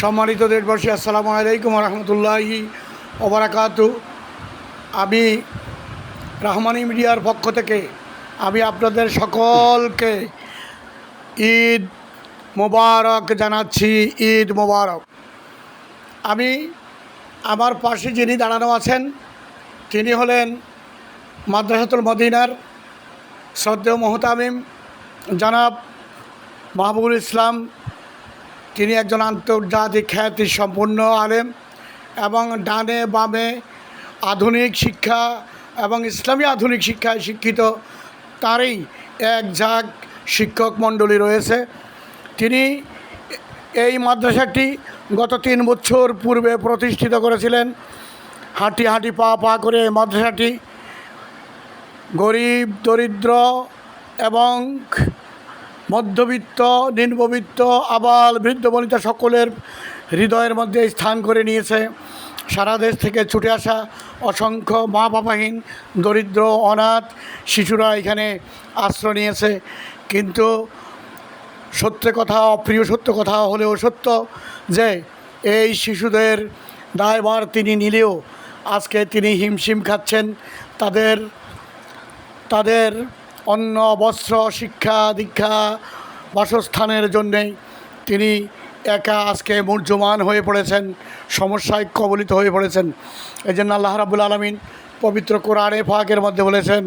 সম্মানিত দেশবাসী, আসসালামু আলাইকুম রহমতুল্লাহি ওবরাকাতু। আমি রহমানি মিডিয়ার পক্ষ থেকে আমি আপনাদের সকলকে ঈদ মোবারক জানাচ্ছি, ঈদ মোবারক। আমি আমার পাশে যিনি দাঁড়ানো আছেন, তিনি হলেন মাদ্রাসাতুল মদিনার শ্রদ্ধেয় মোহতামিম জনাব মাহবুবুল ইসলাম তিনি একজন আন্তর্জাতিক খ্যাতি সম্পন্ন আলেম এবং ডানে বামে আধুনিক শিক্ষা এবং ইসলামী আধুনিক শিক্ষায় শিক্ষিত তারই এক ঝাঁক শিক্ষক মণ্ডলী রয়েছে। তিনি এই মাদ্রাসাটি গত তিন বছর পূর্বে প্রতিষ্ঠিত করেছিলেন। হাঁটি হাঁটি পা পা করে এই মাদ্রাসাটি গরিব, দরিদ্র এবং মধ্যবিত্ত, নিম্নবিত্ত, আবাল, বৃদ্ধ, বনিতা সকলের হৃদয়ের মধ্যে স্থান করে নিয়েছে। সারা দেশ থেকে ছুটে আসা অসংখ্য মা বাবাহীন দরিদ্র, অনাথ শিশুরা এখানে আশ্রয় নিয়েছে। কিন্তু সত্য কথা, অপ্রিয় সত্য কথা হলেও সত্য যে, এই শিশুদের দায়ভার তিনি নিলেও আজকে তিনি হিমশিম খাচ্ছেন। তাদের তাদের অন্ন, বস্ত্র, শিক্ষা, দীক্ষা বাসস্থানের জন্যেই তিনি একা আজকে মূর্যমান হয়ে পড়েছেন, সমস্যায় কবলিত হয়ে পড়েছেন। এই জন্য আল্লাহ রাবুল আলমিন পবিত্র কোরআনে ফাঁকের মধ্যে বলেছেন,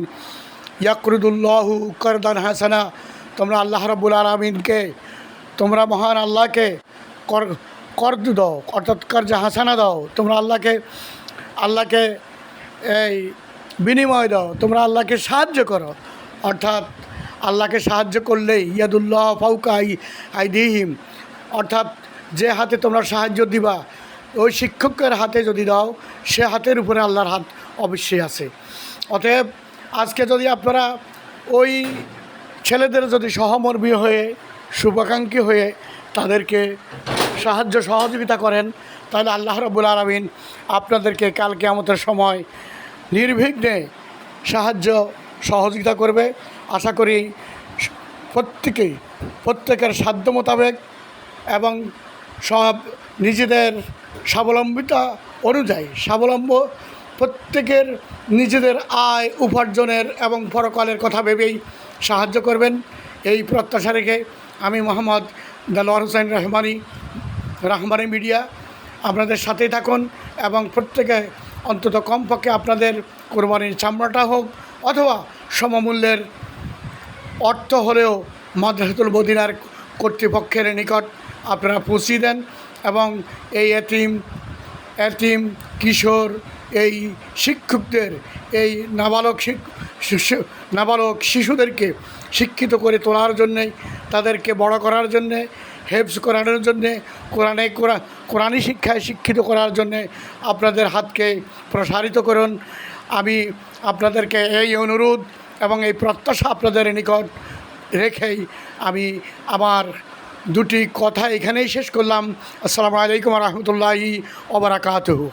ইয়াকরুদুল্লাহু করদান হাসানা। তোমরা আল্লাহ রাবুল আলমিনকে, তোমরা মহান আল্লাহকে কর, কর্দ দাও, অর্থাৎ কর্জা হাসানা দাও। তোমরা আল্লাহকে আল্লাহকে এই বিনিময় দাও। তোমরা আল্লাহকে সাহায্য করো। অর্থাৎ আল্লাহকে সাহায্য করলেই, ইয়াদুল্লাহ ফাউকা আই আইদিহিম। অর্থাৎ যে হাতে তোমরা সাহায্য দিবা, ওই শিক্ষকের হাতে যদি দাও, সে হাতের উপরে আল্লাহর হাত অবশ্যই আছে। অতএব আজকে যদি আপনারা ওই ছেলেদের যদি সহমর্মী হয়ে, শুভাকাঙ্ক্ষী হয়ে তাদেরকে সাহায্য সহযোগিতা করেন, তাহলে আল্লাহ রবুল আলমিন আপনাদেরকে কালকে আমাদের সময় নির্বিঘ্নে সাহায্য সহযোগিতা করবে। আশা করি প্রত্যেকেই, প্রত্যেকের সাধ্য মোতাবেক এবং সব নিজেদের স্বাবলম্বিতা অনুযায়ী, স্বাবলম্ব প্রত্যেকের নিজেদের আয় উপার্জনের এবং পরকালের কথা ভেবেই সাহায্য করবেন। এই প্রত্যাশা রেখে আমি মোহাম্মদ দেলোয়ার হোসেন রহমানি রহমানি মিডিয়া, আপনাদের সাথেই থাকুন এবং প্রত্যেকে অন্তত কমপক্ষে আপনাদের কোরবানির চামড়াটা হোক অথবা সমমূল্যের অর্থ হলেও মাদ্রাসাতুল মদিনার কর্তৃপক্ষের নিকট আপনারা পৌঁছিয়ে দেন এবং এই এতিম এতিম, কিশোর এই শিক্ষকদের, এই নাবালক নাবালক শিশুদেরকে শিক্ষিত করে তোলার জন্যে, তাদেরকে বড় করার জন্যে, হেফজ করানোর জন্যে, কোরআনে কোরআ কোরআনী শিক্ষায় শিক্ষিত করার জন্যে আপনাদের হাতকে প্রসারিত করুন। আমি আপনাদেরকে এই অনুরোধ এবং এই প্রত্যাশা আপনাদের নিকট রেখেই আমি আমার দুটি কথা এখানেই শেষ করলাম। আসসালামু আলাইকুম রহমতুল্লাহি ওবরাকাতহু